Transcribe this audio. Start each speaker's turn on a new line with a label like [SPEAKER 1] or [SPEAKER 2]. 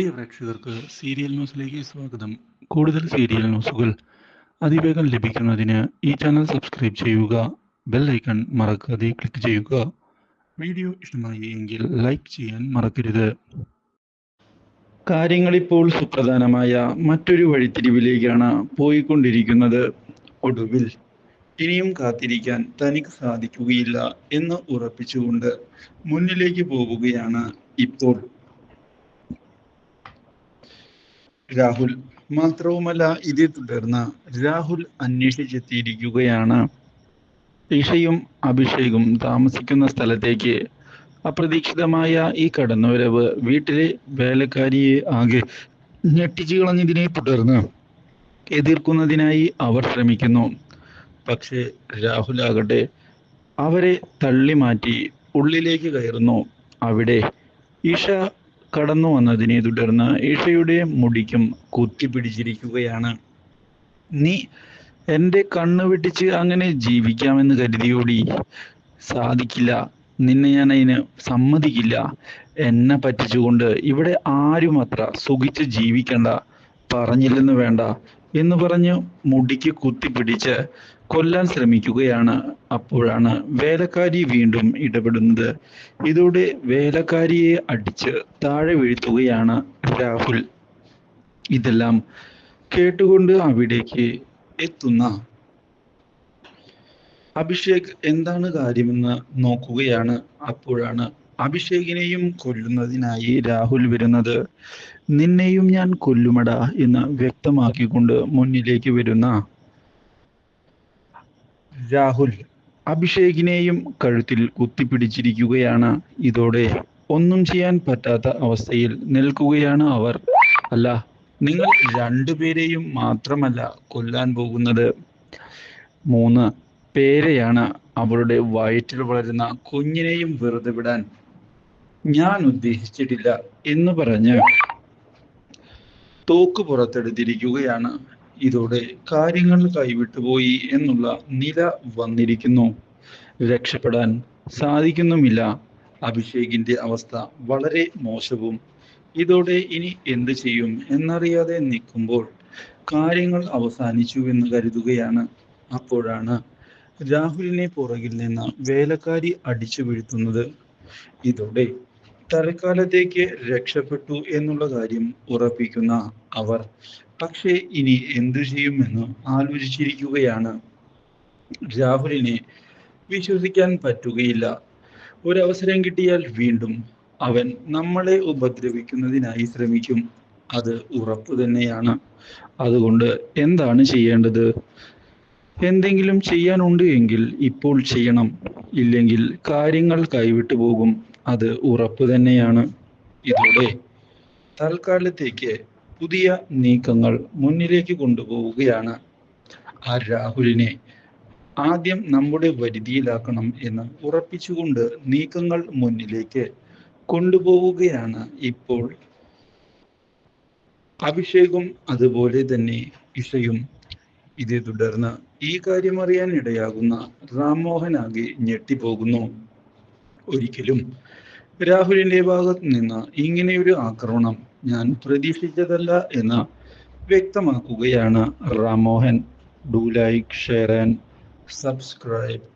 [SPEAKER 1] പ്രിയ പ്രേക്ഷകർക്ക് സീരിയൽ ന്യൂസിലേക്ക് സ്വാഗതം. കൂടുതൽ സീരിയൽ ന്യൂസുകൾ അതിവേഗം ലഭിക്കുന്നതിന് ഈ ചാനൽ സബ്സ്ക്രൈബ് ചെയ്യുക ബെൽ ഐക്കൺ മറക്കാതെ ക്ലിക്ക് ചെയ്യുക. വീഡിയോ ഇഷ്ടമായി എങ്കിൽ ലൈക്ക് ചെയ്യാൻ മറക്കരുത്. കാര്യങ്ങളിപ്പോൾ സുപ്രധാനമായ മറ്റൊരു വഴിത്തിരിവിലേക്കാണ് പോയിക്കൊണ്ടിരിക്കുന്നത് ഒടുവിൽ. ഇനിയും കാത്തിരിക്കാൻ തനിക്ക് സാധിക്കുകയില്ല എന്ന് ഉറപ്പിച്ചുകൊണ്ട് മുന്നിലേക്ക് പോവുകയാണ് ഇപ്പോൾ രാഹുൽ മാത്രവുമല്ല ഇതേ തുടർന്ന് രാഹുൽ അന്വേഷിച്ചെത്തിയിരിക്കുകയാണ്. ഇഷയും അഭിഷേകും താമസിക്കുന്ന സ്ഥലത്തേക്ക് അപ്രതീക്ഷിതമായ ഈ കടന്നുവരവ് വീട്ടിലെ വേലക്കാരിയെ ആകെ ഞെട്ടിച്ചു കളഞ്ഞതിനെ തുടർന്ന് എതിർക്കുന്നതിനായി അവർ ശ്രമിക്കുന്നു. പക്ഷേ രാഹുൽ ആകട്ടെ അവരെ തള്ളി മാറ്റി ഉള്ളിലേക്ക് കയറുന്നു. അവിടെ ഇഷ കടന്നു വന്നതിനെ തുടർന്ന് ഇഷയുടെ മുടിക്കും കുത്തിപ്പിടിച്ചിരിക്കുകയാണ് നീ എന്റെ കണ്ണു വെട്ടിച്ച് അങ്ങനെ ജീവിക്കാമെന്ന് കരുതിയോടി. സാധിക്കില്ല. നിന്നെ ഞാൻ അതിന് സമ്മതിക്കില്ല. എന്നെ പറ്റിച്ചുകൊണ്ട് ഇവിടെ ആരും അത്ര സുഖിച്ച് ജീവിക്കണ്ട. പറഞ്ഞില്ലെന്ന് വേണ്ട. എന്ന് പറഞ്ഞ് മുടിക്ക് കുത്തിപ്പിടിച്ച് കൊല്ലാൻ ശ്രമിക്കുകയാണ്. അപ്പോഴാണ് വേലക്കാരി വീണ്ടും ഇടപെടുന്നത്. ഇതോടെ വേലക്കാരിയെ അടിച്ച് താഴെ വീഴ്ത്തുകയാണ് രാഹുൽ. ഇതെല്ലാം കേട്ടുകൊണ്ട് അവിടേക്ക് എത്തുന്ന അഭിഷേക് എന്താണ് കാര്യമെന്ന് നോക്കുകയാണ്. അപ്പോഴാണ് അഭിഷേകിനെയും കൊല്ലുന്നതിനായി രാഹുൽ വരുന്നത് നിന്നെയും ഞാൻ കൊല്ലുമട എന്ന് വ്യക്തമാക്കിക്കൊണ്ട് മുന്നിലേക്ക് വരുന്ന രാഹുൽ അഭിഷേകിനെയും കഴുത്തിൽ കുത്തിപ്പിടിച്ചിരിക്കുകയാണ്. ഇതോടെ ഒന്നും ചെയ്യാൻ പറ്റാത്ത അവസ്ഥയിൽ നിൽക്കുകയാണ് അവർ. അല്ല നിങ്ങൾ രണ്ടുപേരെയും മാത്രമല്ല കൊല്ലാൻ പോകുന്നത്. മൂന്ന് പേരെയാണ് അവരുടെ വയറ്റിൽ വളരുന്ന കുഞ്ഞിനെയും വെറുതെ വിടാൻ ഞാൻ ഉദ്ദേശിച്ചിട്ടില്ല എന്ന് പറഞ്ഞ് തോക്ക് പുറത്തെടുത്തിരിക്കുകയാണ്. ഇതോടെ കാര്യങ്ങൾ കൈവിട്ടുപോയി എന്നുള്ള നില വന്നിരിക്കുന്നു. രക്ഷപ്പെടാൻ സാധിക്കുന്നുമില്ല. അഭിഷേകിന്റെ അവസ്ഥ വളരെ മോശവും. ഇതോടെ ഇനി എന്ത് ചെയ്യും എന്നറിയാതെ നിൽക്കുമ്പോൾ കാര്യങ്ങൾ അവസാനിച്ചു എന്ന് കരുതുകയാണ്. അപ്പോഴാണ് രാഹുലിനെ പുറകിൽ നിന്ന് വേലക്കാരി അടിച്ചു വീഴ്ത്തുന്നത്. ഇതോടെ തൽക്കാലത്തേക്ക് രക്ഷപ്പെട്ടു എന്നുള്ള കാര്യം ഉറപ്പിക്കുന്ന അവർ. പക്ഷേ ഇനി എന്തു ചെയ്യുമെന്ന് ആലോചിച്ചിരിക്കുകയാണ്. രാഹുലിനെ വിശ്വസിക്കാൻ പറ്റുകയില്ല. ഒരവസരം കിട്ടിയാൽ വീണ്ടും അവൻ നമ്മളെ ഉപദ്രവിക്കുന്നതിനായി ശ്രമിക്കും. അത് ഉറപ്പ് തന്നെയാണ്. അതുകൊണ്ട് എന്താണ് ചെയ്യേണ്ടത്? എന്തെങ്കിലും ചെയ്യാനുണ്ട് എങ്കിൽ ഇപ്പോൾ ചെയ്യണം. ഇല്ലെങ്കിൽ കാര്യങ്ങൾ കൈവിട്ടു പോകും. അത് ഉറപ്പ് തന്നെയാണ്. ഇതോടെ തൽക്കാലത്തേക്ക് പുതിയ നീക്കങ്ങൾ മുന്നിലേക്ക് കൊണ്ടുപോവുകയാണ്. ആ രാഹുലിനെ ആദ്യം നമ്മുടെ വരുതിയിലാക്കണം എന്ന് ഉറപ്പിച്ചുകൊണ്ട് നീക്കങ്ങൾ മുന്നിലേക്ക് കൊണ്ടുപോവുകയാണ് ഇപ്പോൾ അഭിഷേകും അതുപോലെ തന്നെ ഇഷയും. ഇതേ തുടർന്ന് ഈ കാര്യം അറിയാൻ ഇടയാകുന്ന റാംമോഹൻ ആകെ ഞെട്ടിപ്പോകുന്നു. ഒരിക്കലും രാഹുലിന്റെ ഭാഗത്ത് നിന്ന് ഇങ്ങനെയൊരു ആക്രമണം ഞാൻ പ്രതീക്ഷിച്ചതല്ല എന്ന് വ്യക്തമാക്കുകയാണ് Rammohan do like share and subscribe